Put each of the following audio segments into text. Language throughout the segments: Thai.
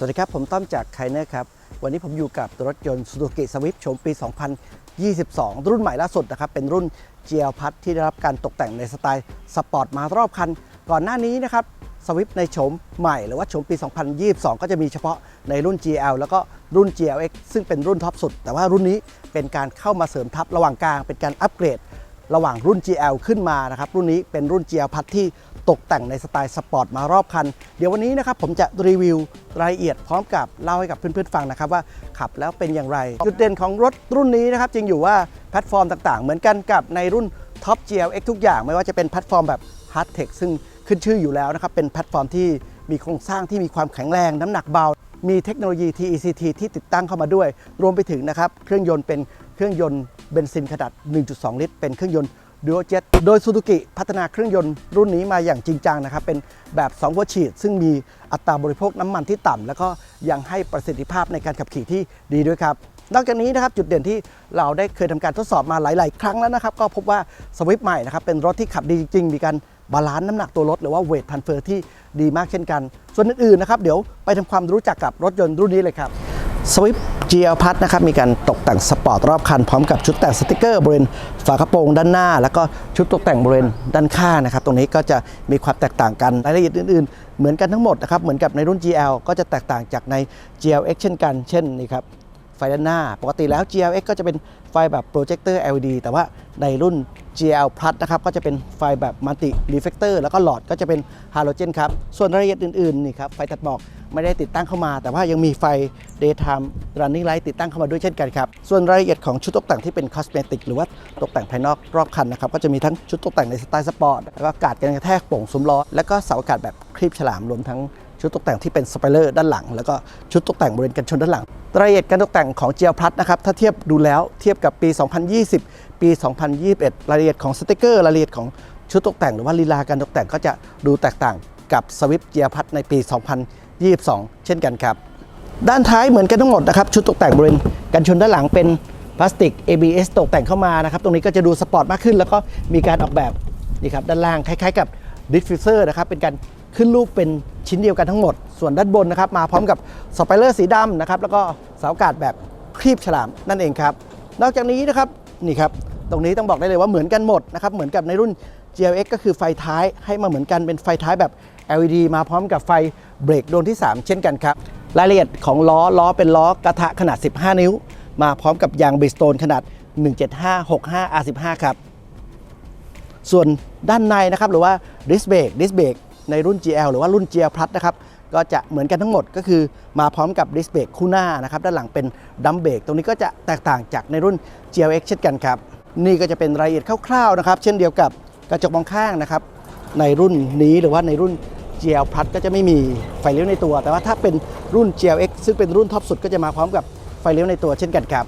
สวัสดีครับ ผมต้อมจากไคเนอร์ครับ วันนี้ผมอยู่กับรถยนต์ Suzuki Swift โฉมปี 2022 รุ่นใหม่ล่าสุดนะครับ เป็นรุ่น GL พัทที่ได้รับการตกแต่งในสไตล์สปอร์ตมารอบคัน ก่อนหน้านี้นะครับ Swift ในโฉมใหม่หรือว่าโฉมปี 2022 ก็จะมีเฉพาะในรุ่น GL แล้วก็รุ่น GLX ซึ่งเป็นรุ่นท็อปสุด แต่ว่ารุ่นนี้เป็นการเข้ามาเสริมทับระหว่างกลาง เป็นการอัปเกรด ระหว่างรุ่น GL ขึ้นมานะครับรุ่นนี้เป็นรุ่น GL พัทที่ตกแต่งในสไตล์สปอร์ตมารอบคัน เดี๋ยววันนี้นะครับผมจะรีวิวรายละเอียดพร้อมกับเล่าให้กับเพื่อนๆฟังนะครับว่าขับแล้วเป็นอย่างไร จุดเด่นของรถรุ่นนี้นะครับจริงอยู่ว่าแพลตฟอร์มต่างๆ เหมือนกันกับในรุ่น Top GLX ทุกอย่างไม่ว่าจะเป็นแพลตฟอร์มแบบ Hard Tech ซึ่งขึ้นชื่ออยู่แล้วนะครับเป็นแพลตฟอร์มที่มีโครงสร้างที่มีความแข็งแรงน้ำหนักเบา มีเทคโนโลยี TECT ที่ติดตั้งเข้ามาด้วย รวมไปถึงนะครับเครื่องยนต์เป็นเครื่องยนต์ เบนซินขนาด 1.2 ลิตร เป็นเครื่องยนต์ Dual Jet โดย Suzuki พัฒนาเครื่องยนต์รุ่นนี้มาอย่างจริงจังนะครับ เป็นแบบ 2 หัวฉีด ซึ่งมีอัตราบริโภคน้ำมันที่ต่ำแล้วก็ยังให้ประสิทธิภาพในการขับขี่ที่ดีด้วยครับ นอกจากนี้นะครับจุดเด่นที่เราได้เคยทำการทดสอบมาหลาย ๆ ครั้งแล้วนะครับ ก็พบว่าสวิฟใหม่นะครับเป็นรถที่ขับดีจริงๆมีการบาลานซ์น้ำหนักตัวรถหรือว่าเวททันเฟอร์ที่ดีมากเช่นกัน ส่วนอื่นๆนะครับเดี๋ยวไปทำความรู้จักกับรถยนต์รุ่นนี้เลยครับ Swift GL พัทนะครับมีการตกแต่งสปอร์ตรอบคัน พร้อมกับชุดแต่งสติกเกอร์บริเวณฝากระโปรงด้านหน้า แล้วก็ชุดตกแต่งบริเวณด้านข้างนะครับ ตรงนี้ก็จะมีความแตกต่างกันรายละเอียดอื่นๆ เหมือนกันทั้งหมดนะครับ เหมือนกับในรุ่น GL ก็จะแตกต่างจากใน GLX เช่นกัน เช่นนี่ครับไฟด้านหน้า ปกติแล้ว GLX ก็จะเป็นไฟแบบโปรเจคเตอร์ LED แต่ว่าในรุ่น GL Plus นะครับก็จะเป็นไฟแบบมัลติรีเฟกเตอร์แล้วก็หลอดก็จะเป็นฮาโลเจนครับส่วนรายละเอียดอื่นๆนี่ครับไฟตัดหมอก ไม่ได้ติดตั้งเข้ามา แต่ว่ายังมีไฟ daytime running light ติดตั้งเข้ามาด้วยเช่นกันครับ ส่วนรายละเอียดของชุดตกแต่งที่เป็นคอสเมติกหรือว่าตกแต่งภายนอกรอบคันนะครับ ก็จะมีทั้งชุดตกแต่งในสไตล์สปอร์ต แล้วก็กาดกันกระแทกโป่งซุ้มล้อ แล้วก็เสาอากาศแบบคลีบฉลามรวมทั้งชุดตกแต่งที่เป็นสไปเลอร์ด้านหลัง แล้วก็ชุดตกแต่งบริเวณกันชนด้านหลัง รายละเอียดการตกแต่งของ GL Plus นะครับ ถ้าเทียบดูแล้วเทียบกับปี 2020 ปี 2021 รายละเอียดของสติกเกอร์รายละเอียดของชุดตกแต่งหรือว่าลีลาการตกแต่งก็จะดูแตกต่างกับ Swift GL Plus ในปี 22 เช่นกันครับ ด้านท้ายเหมือนกันทั้งหมดนะครับ ชุดตกแต่งบริเวณกันชนด้านหลังเป็นพลาสติก ABS ตกแต่งเข้ามานะครับ ตรงนี้ก็จะดูสปอร์ตมากขึ้น แล้วก็มีการออกแบบนี่ครับด้านล่างคล้ายๆกับดิฟฟิวเซอร์นะครับเป็นการขึ้นรูปเป็นชิ้นเดียวกันทั้งหมด ส่วนด้านบนนะครับมาพร้อมกับสไปเลอร์สีดำนะครับแล้วก็เสาอากาศแบบคลีบฉลามนั่นเองครับ นอกจากนี้นะครับนี่ครับตรงนี้ต้องบอกได้เลยว่าเหมือนกันหมดนะครับเหมือนกับในรุ่น GLX ก็คือไฟท้ายให้มาเหมือนกันเป็นไฟท้ายแบบ LED มาพร้อมกับไฟเบรกดวงที่ 3 เช่นกันครับ รายละเอียดของล้อล้อเป็นล้อกระทะขนาด 15 นิ้ว มาพร้อมกับยางบริสโตนขนาด 17565 R15 ครับ ส่วนด้านในนะครับหรือว่าดิสเบรกดิสเบรกในรุ่น GL หรือว่ารุ่น GL Plus นะครับก็จะเหมือนกันทั้งหมดก็คือมาพร้อมกับดิสเบรกคู่หน้านะครับด้านหลังเป็นดัมเบรกตรงนี้ก็จะแตกต่างจากในรุ่น GLX เช่นกันครับ นี่ก็จะเป็นรายละเอียดคร่าวๆนะครับ เช่นเดียวกับกระจกมองข้างนะครับในรุ่นนี้หรือว่าในรุ่น GL Plus ก็จะไม่มีไฟเลี้ยวในตัว แต่ว่าถ้าเป็นรุ่น GLX ซึ่งเป็นรุ่นท็อปสุดก็จะมาพร้อมกับไฟเลี้ยวในตัวเช่นกันครับ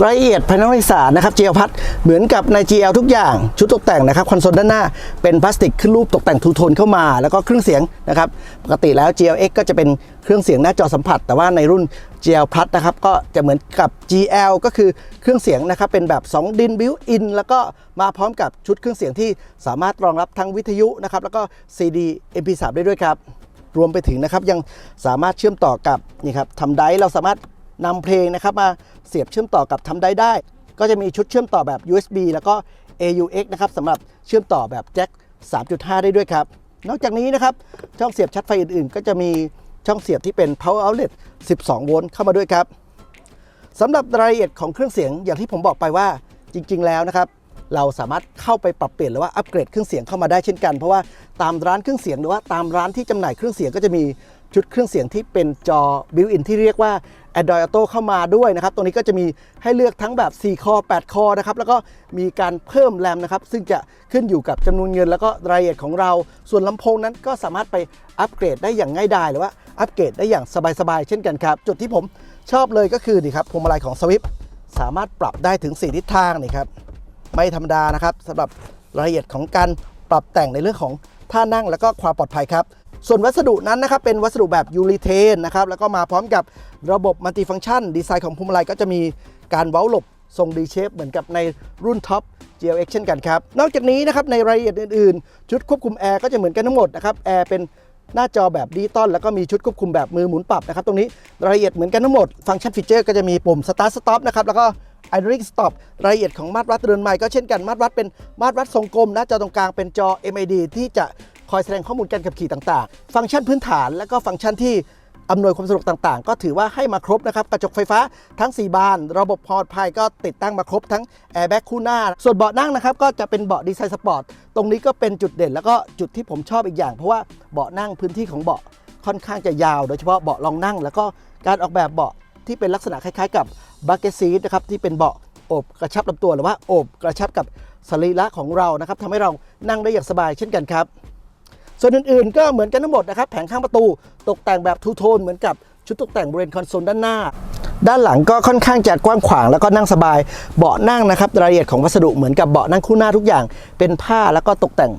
รายละเอียดภายในห้องโดยสารนะครับ GL พัดเหมือนกับใน GL ทุกอย่างชุดตกแต่งนะครับคอนโซลด้านหน้าเป็นพลาสติกขึ้นรูปตกแต่งทูโทนเข้ามา แล้วก็เครื่องเสียงนะครับปกติแล้ว GLX ก็จะเป็นเครื่องเสียงหน้าจอสัมผัส แต่ว่าในรุ่น GL Plus นะครับก็จะเหมือนกับ GL ก็คือเครื่องเสียงนะครับเป็นแบบ 2 ดินบิวอินแล้วก็มาพร้อมกับชุดเครื่องเสียงที่สามารถรองรับทั้งวิทยุนะครับแล้วก็ CD MP3 ได้ด้วยครับรวมไปถึงนะครับยังสามารถเชื่อมต่อกับนี่ครับทำได้เราสามารถ นำเพลงนะครับมาเสียบเชื่อมต่อกับทำไดได้ ก็จะมีชุดเชื่อมต่อแบบ USB แล้วก็ AUX นะครับสำหรับเชื่อมต่อแบบแจ็ค 3.5 ได้ด้วยครับ นอกจากนี้นะครับช่องเสียบชาร์จไฟอื่นๆ ก็จะมีช่องเสียบที่เป็น power outlet 12 โวลต์เข้ามาด้วยครับสำหรับรายละเอียดของเครื่องเสียงอย่างที่ผมบอกไปว่าจริง ๆ แล้วนะครับเราสามารถเข้าไปปรับเปลี่ยนหรือว่าอัปเกรดเครื่องเสียงเข้ามาได้เช่นกัน เพราะว่าตามร้านเครื่องเสียงหรือว่าตามร้านที่จำหน่ายเครื่องเสียงก็จะมีชุดเครื่องเสียงที่เป็นจอบิวอินที่เรียกว่า Android Auto เข้ามาด้วยนะครับตรงนี้ก็จะมีให้เลือกทั้งแบบ 4 คอ 8 คอนะครับแล้วก็มีการเพิ่มแรมนะครับซึ่งจะขึ้นอยู่กับจำนวนเงิน แล้วก็รายละเอียดของเรา ส่วนลำโพงนั้นก็สามารถไปอัปเกรดได้อย่างง่ายดายหรือว่าอัปเกรดได้อย่างสบายๆเช่นกันครับ จุดที่ผมชอบเลยก็คือนี่ครับพวงมาลัยของ Swift สามารถปรับได้ถึง 4 ทิศทางนี่ครับไม่ธรรมดานะครับสำหรับรายละเอียดของการปรับแต่งในเรื่องของท่านั่งแล้วก็ความปลอดภัยครับ ส่วนวัสดุนั้นนะครับเป็นวัสดุแบบยูริเทนนะครับแล้วก็มาพร้อมกับระบบมัลติฟังชัน ดีไซน์ของพวงมาลัยก็จะมีการเว้าหลบทรง D shape เหมือนกับในรุ่นท็อป GLX เช่นกันครับ นอกจากนี้นะครับในรายละเอียดอื่นๆ ชุดควบคุมแอร์ก็จะเหมือนกันทั้งหมดนะครับแอร์เป็นหน้าจอแบบดิจิตอลแล้วก็มีชุดควบคุมแบบมือหมุนปรับนะครับตรงนี้รายละเอียดเหมือนกันทั้งหมด ฟังก์ชันฟีเจอร์ก็จะมีปุ่ม start stop นะครับแล้วก็ idling stop รายละเอียดของมาตรวัดเรือนไม้ก็เช่นกันมาตรวัดเป็นมาตรวัดทรงกลมหน้าจอตรงกลางเป็นจอ MID ที่จะ คอยแสดงข้อมูลการขับขี่ต่างๆ ฟังก์ชันพื้นฐาน แล้วก็ฟังก์ชันที่อำนวยความสะดวกต่างๆ ก็ถือว่าให้มาครบนะครับ กระจกไฟฟ้าทั้ง 4 บาน ระบบปลอดภัยก็ติดตั้งมาครบทั้งแอร์แบ็กคู่หน้า ส่วนเบาะนั่งนะครับ ก็จะเป็นเบาะดีไซน์สปอร์ต ตรงนี้ก็เป็นจุดเด่น แล้วก็จุดที่ผมชอบอีกอย่าง เพราะว่าเบาะนั่งพื้นที่ของเบาะค่อนข้างจะยาว โดยเฉพาะเบาะรองนั่ง แล้วก็การออกแบบเบาะที่เป็นลักษณะคล้ายๆ กับบักเก็ตซีทนะครับที่เป็นเบาะโอบกระชับลำตัวหรือว่าโอบกระชับกับสรีระของเรานะครับทำให้เรานั่งได้อย่างสบายเช่นกันครับ ส่วนอื่นๆ ก็เหมือนกันทั้งหมดนะครับ แผงข้างประตูตกแต่งแบบทูโทนเหมือนกับชุดตกแต่งบริเวณคอนโซลด้านหน้า ด้านหลังก็ค่อนข้างจะกว้างขวางแล้วก็นั่งสบาย เบาะนั่งนะครับรายละเอียดของวัสดุเหมือนกับเบาะนั่งคู่หน้าทุกอย่าง เป็นผ้าแล้วก็ตกแต่ง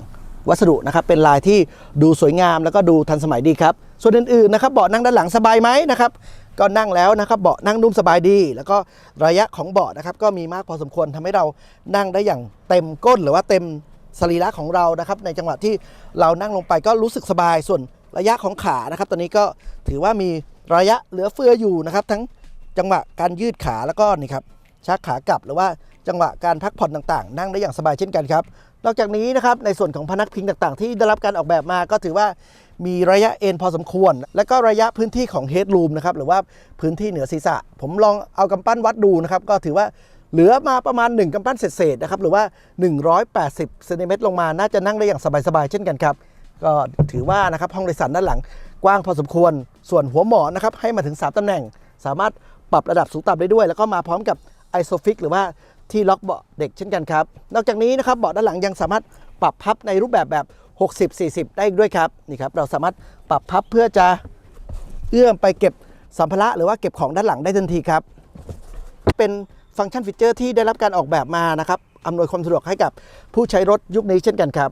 วัสดุนะครับเป็นลายที่ดูสวยงามแล้วก็ดูทันสมัยดีครับ ส่วนอื่นๆนะครับเบาะนั่งด้านหลังสบายไหมนะครับก็นั่งแล้วนะครับเบาะนั่งนุ่มสบายดี แล้วก็ระยะของเบาะนะครับก็มีมากพอสมควรทำให้เรานั่งได้อย่างเต็มก้นหรือว่าเต็ม สรีระของเรานะครับ ในจังหวะที่เรานั่งลงไปก็รู้สึกสบายส่วนระยะของขานะครับ ตอนนี้ก็ถือว่ามีระยะเหลือเฟืออยู่นะครับ ทั้งจังหวะการยืดขาแล้วก็นี่ครับชักขากลับหรือว่าจังหวะการพักผ่อนต่างๆ นั่งได้อย่างสบายเช่นกันครับนอกจากนี้นะครับในส่วนของพนักพิงต่างๆ ที่ได้รับการออกแบบมาก็ถือว่ามีระยะเอ็นพอสมควร และก็ระยะพื้นที่ของเฮดรูมนะครับหรือว่าพื้นที่เหนือศีรษะ ผมลองเอากำปั้นวัดดูนะครับก็ถือว่า เหลือมาประมาณ 1กำปั้นเศษๆนะครับหรือว่า 180เซนติเมตรลงมาน่าจะนั่งได้อย่างสบายๆเช่นกันครับก็ถือว่านะครับห้องโดยสารด้านหลังกว้างพอสมควรส่วนหัวหมอนนะครับให้มาถึง 3ตำแหน่ง สามารถปรับระดับสูงต่ำได้ด้วย แล้วก็มาพร้อมกับไอโซฟิกหรือว่าที่ล็อกเบาะเด็กเช่นกันครับนอกจากนี้นะครับเบาะด้านหลังยังสามารถปรับพับในรูปแบบแบบ 60-40 ได้อีกด้วยครับนี่ครับเราสามารถปรับพับเพื่อจะเอื้อมไปเก็บสัมภาระหรือว่าเก็บของด้านหลังได้ทันทีครับ เป็น ฟังก์ชันฟีเจอร์ที่ได้รับการออกแบบมานะครับอำนวยความสะดวกให้กับผู้ใช้รถยุคนี้เช่นกันครับ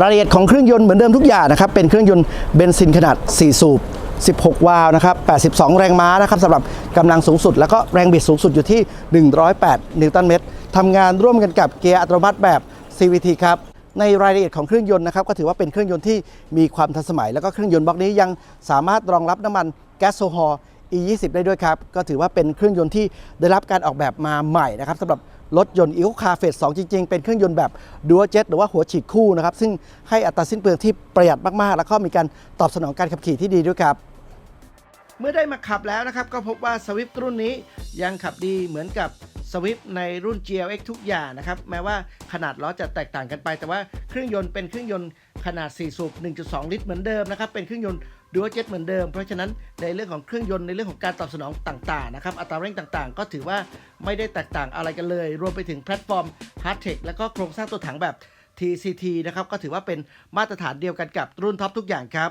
รายละเอียดของเครื่องยนต์เหมือนเดิมทุกอย่างนะครับ เป็นเครื่องยนต์เบนซินขนาด 4 สูบ 16 วาล์วนะครับ 82 แรงม้านะครับสำหรับกำลังสูงสุด แล้วก็แรงบิดสูงสุดอยู่ที่ 108 นิวตันเมตรทำงานร่วมกันกับเกียร์อัตโนมัติแบบ CVT ครับ ในรายละเอียดของเครื่องยนต์นะครับ ก็ถือว่าเป็นเครื่องยนต์ที่มีความทันสมัย แล้วก็เครื่องยนต์บล็อกนี้ยังสามารถรองรับน้ำมันแก๊สโซฮอล์ E20 ได้ด้วยครับ ก็ถือว่าเป็นเครื่องยนต์ที่ได้รับการออกแบบมาใหม่นะครับสำหรับรถยนต์ Eco Car Phase 2จริง ๆ เป็นเครื่องยนต์แบบ Dual Jet หรือว่าหัวฉีดคู่นะครับ ซึ่งให้อัตราสิ้นเปลืองที่ประหยัดมากๆ แล้วก็มีการตอบสนองการขับขี่ที่ดีด้วยครับ เมื่อได้มาขับแล้วนะครับ ก็พบว่า Swift รุ่นนี้ยังขับดีเหมือนกับ Swift ในรุ่น GLX ทุกอย่างนะครับ แม้ว่าขนาดล้อจะแตกต่างกันไป แต่ว่าเครื่องยนต์เป็นเครื่องยนต์ขนาด 4 สูบ 1.2 ลิตรเหมือนเดิมนะครับ เป็นเครื่องยนต์ Dual Jet เหมือนเดิม เพราะฉะนั้นในเรื่องของเครื่องยนต์ในเรื่องของการตอบสนองต่างๆนะครับอัตราเร่งต่างๆ ก็ถือว่าไม่ได้แตกต่างอะไรกันเลย รวมไปถึงแพลตฟอร์ม Hard Tech และก็โครงสร้างตัวถังแบบ TCT นะครับก็ถือว่าเป็นมาตรฐานเดียวกันกับรุ่นท็อปทุกอย่างครับ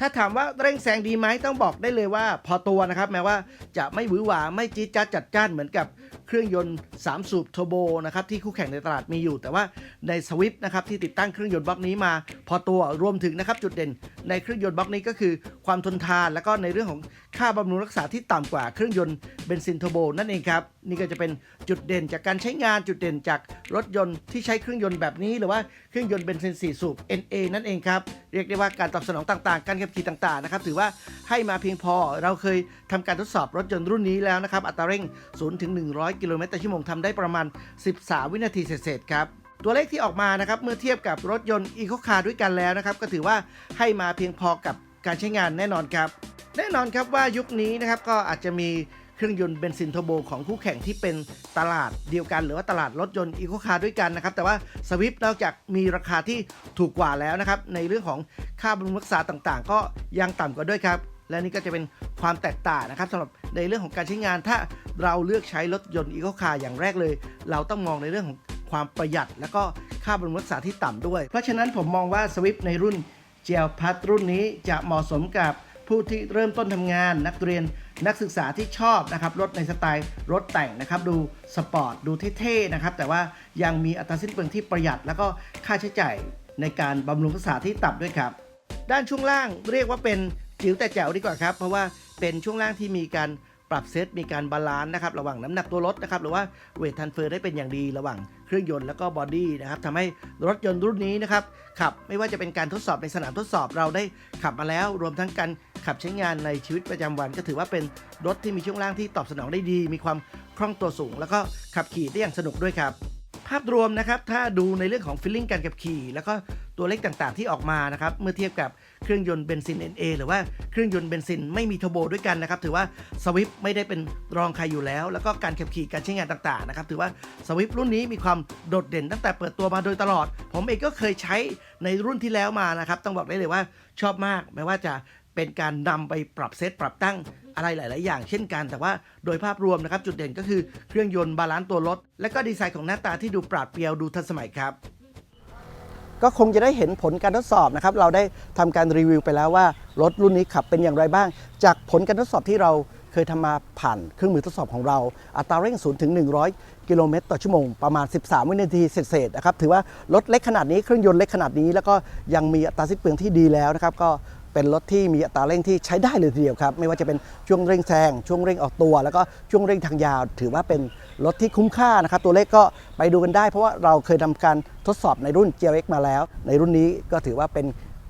ถ้าถามว่าเร่งแซงดีไหมต้องบอกได้เลยว่าพอตัวนะครับ แม้ว่าจะไม่หวือหวาไม่จี๊ดจ๊าดจัดจ้านเหมือนกับเครื่องยนต์ 3 สูบเทอร์โบนะครับที่คู่แข่งในตลาดมีอยู่ แต่ว่าในสวิฟนะครับที่ติดตั้งเครื่องยนต์บล็อกนี้มา พอตัวรวมถึงนะครับจุดเด่น ในเครื่องยนต์บล็อกนี้ก็คือ ความทนทาน แล้วก็ในเรื่องของค่าบำรุงรักษาที่ต่ำกว่าเครื่องยนต์เบนซินเทอร์โบนั่นเองครับนี่ก็จะเป็นจุดเด่นจากการใช้งานจุดเด่นจากรถยนต์ที่ใช้เครื่องยนต์แบบนี้ หรือว่าเครื่องยนต์เบนซิน4สูบ NA นั่นเองครับเรียกได้ว่าการตอบสนองต่างๆการขับขี่ต่างๆนะครับถือว่าให้มาเพียงพอเราเคยทำการทดสอบรถยนต์รุ่นนี้แล้วนะครับอัตราเร่ง 0 ถึง 100 กิโลเมตรต่อชั่วโมงทำได้ประมาณ 13 วินาทีเศษๆครับตัวเลขที่ออกมานะครับเมื่อเทียบกับรถยนต์อีโคคาร์ด้วยกันแล้วนะครับก็ถือว่าให้มาเพียงพอกับการใช้งานแน่นอนครับ แน่นอนครับว่ายุคนี้นะครับก็อาจจะมี เครื่องยนต์เบนซินเทอร์โบของคู่แข่งที่เป็นตลาดเดียวกัน หรือว่าตลาดรถยนต์อีโคคาร์ด้วยกันนะครับ แต่ว่าสวิฟนอกจากมีราคาที่ถูกกว่าแล้วนะครับ ในเรื่องของค่าบำรุงรักษาต่างๆ ก็ยังต่ำกว่าด้วยครับ และนี่ก็จะเป็นความแตกต่างนะครับสำหรับในเรื่องของการใช้งานถ้าเราเลือกใช้รถยนต์อีโคคาร์อย่างแรกเลย เราต้องมองในเรื่องของความประหยัด แล้วก็ค่าบำรุงรักษาที่ต่ำด้วย เพราะฉะนั้นผมมองว่าสวิฟในรุ่นเจลพัทรุ่นนี้จะเหมาะสมกับ ผู้ที่เริ่มต้นทำงานนักเรียนนักศึกษาที่ชอบนะครับรถในสไตล์รถแต่งนะครับดูสปอร์ตดูเท่ๆนะครับแต่ว่ายังมีอัตราสิ้นเปลืองที่ประหยัด แล้วก็ค่าใช้จ่ายในการบำรุงรักษาที่ต่ำด้วยครับ ด้านช่วงล่างเรียกว่าเป็นจิ๋วแต่แจ๋วดีกว่าครับ เพราะว่าเป็นช่วงล่างที่มีการ ปรับเซตมีการบาลานซ์นะครับระหว่างน้ำหนักตัวรถนะครับหรือว่าเวททันเฟอร์ได้เป็นอย่างดีระหว่างเครื่องยนต์แล้วก็บอดี้นะครับทำให้รถยนต์รุ่นนี้นะครับขับไม่ว่าจะเป็นการทดสอบในสนามทดสอบเราได้ขับมาแล้ว รวมทั้งการขับใช้งานในชีวิตประจำวัน ก็ถือว่าเป็นรถที่มีช่วงล่างที่ตอบสนองได้ดี มีความคล่องตัวสูง แล้วก็ขับขี่ได้อย่างสนุกด้วยครับภาพรวมนะครับถ้าดูในเรื่องของฟีลลิ่งการขับขี่ แล้วก็ ตัวเลขต่างๆ ที่ออกมานะครับเมื่อเทียบกับเครื่องยนต์เบนซิน NA หรือว่าเครื่องยนต์เบนซินไม่มีเทอร์โบด้วยกันนะครับถือว่าสวิฟไม่ได้เป็นรองใครอยู่แล้ว แล้วก็การขับขี่การใช้งานต่างๆนะครับถือว่าสวิฟรุ่นนี้มีความโดดเด่นตั้งแต่เปิดตัวมาโดยตลอด ผมเองก็เคยใช้ในรุ่นที่แล้วมานะครับต้องบอกได้เลยว่าชอบมากไม่ว่าจะเป็นการนำไปปรับเซตปรับตั้งอะไรหลาย ๆ อย่างเช่นกัน แต่ว่าโดยภาพรวมนะครับจุดเด่นก็คือเครื่องยนต์บาลานซ์ตัวรถ และก็ดีไซน์ของหน้าตาที่ดูปราดเปรียวดูทันสมัยครับ ก็คงจะได้เห็นผลการทดสอบนะครับ เราได้ทำการรีวิวไปแล้วว่ารถรุ่นนี้ขับเป็นอย่างไรบ้าง จากผลการทดสอบที่เราเคยทำมาผ่านเครื่องมือทดสอบของเรา อัตราเร่ง0ถึง 100 กิโลเมตรต่อชั่วโมง ประมาณ 13 วินาทีเศษๆนะครับ ถือว่ารถเล็กขนาดนี้เครื่องยนต์เล็กขนาดนี้ แล้วก็ยังมีอัตราสิ้นเปลืองที่ดีแล้วนะครับ ก็ เป็นรถที่มีอัตราเร่งที่ใช้ได้เลยทีเดียวครับ ไม่ว่าจะเป็นช่วงเร่งแซงช่วงเร่งออกตัว แล้วก็ช่วงเร่งทางยาว ถือว่าเป็นรถที่คุ้มค่านะครับ ตัวเลขก็ไปดูกันได้ เพราะว่าเราเคยทำการทดสอบในรุ่น GLX มาแล้ว ในรุ่นนี้ก็ถือว่าเป็น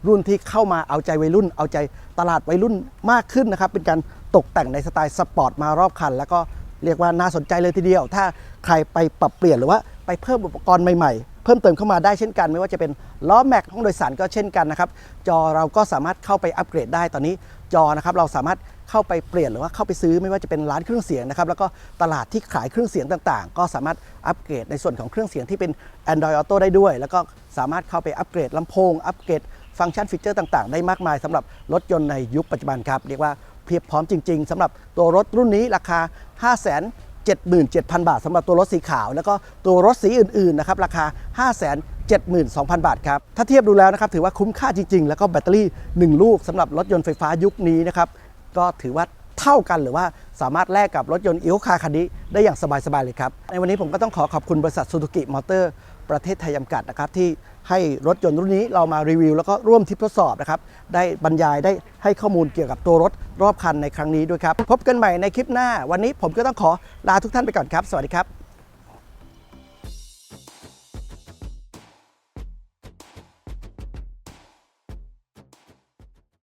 รุ่นที่เข้ามาเอาใจวัยรุ่น เอาใจตลาดวัยรุ่นมากขึ้นนะครับ เป็นการตกแต่งในสไตล์สปอร์ตมารอบคัน แล้วก็เรียกว่าน่าสนใจเลยทีเดียว ถ้าใครไปปรับเปลี่ยนหรือว่า ไปเพิ่มอุปกรณ์ใหม่ๆ เพิ่มเติมเข้ามาได้เช่นกัน ไม่ว่าจะเป็นล้อแม็กห้องโดยสารก็เช่นกันนะครับ จอเราก็สามารถเข้าไปอัปเกรดได้ตอนนี้จอนะครับเราสามารถเข้าไปเปลี่ยนหรือว่าเข้าไปซื้อไม่ว่าจะเป็นร้านเครื่องเสียงนะครับแล้วก็ตลาดที่ขายเครื่องเสียงต่างๆ ก็สามารถอัปเกรดในส่วนของเครื่องเสียงที่เป็น Android Auto ได้ด้วย แล้วก็สามารถเข้าไปอัปเกรดลำโพง อัปเกรดฟังก์ชันฟีเจอร์ต่างๆ ได้มากมายสำหรับรถยนต์ในยุคปัจจุบันครับเรียกว่าเพียบพร้อมจริง ๆสำหรับตัวรถรุ่นนี้ราคา 5 0 0 0 0 77,000 บาทสำหรับตัวรถสีขาว แล้วก็ตัวรถสีอื่นๆนะครับราคา572,000 บาทครับ ถ้าเทียบดูแล้วนะครับถือว่าคุ้มค่าจริง ๆ แล้วก็แบตเตอรี่ 1 ลูกสำหรับรถยนต์ไฟฟ้ายุคนี้นะครับก็ถือว่าเท่ากันหรือว่าสามารถแลกกับรถยนต์อีโคคาคันนี้ได้อย่างสบายๆเลยครับ ในวันนี้ผมก็ต้องขอขอบคุณบริษัทซูซูกิมอเตอร์ ประเทศไทยจำกัดนะครับที่ให้รถยนต์รุ่นนี้เรามารีวิว แล้วก็ร่วมทิปทดสอบนะครับได้บรรยายได้ให้ข้อมูลเกี่ยวกับตัวรถรอบคันในครั้งนี้ด้วยครับ พบกันใหม่ในคลิปหน้า วันนี้ผมก็ต้องขอลาทุกท่านไปก่อนครับ สวัสดีครับ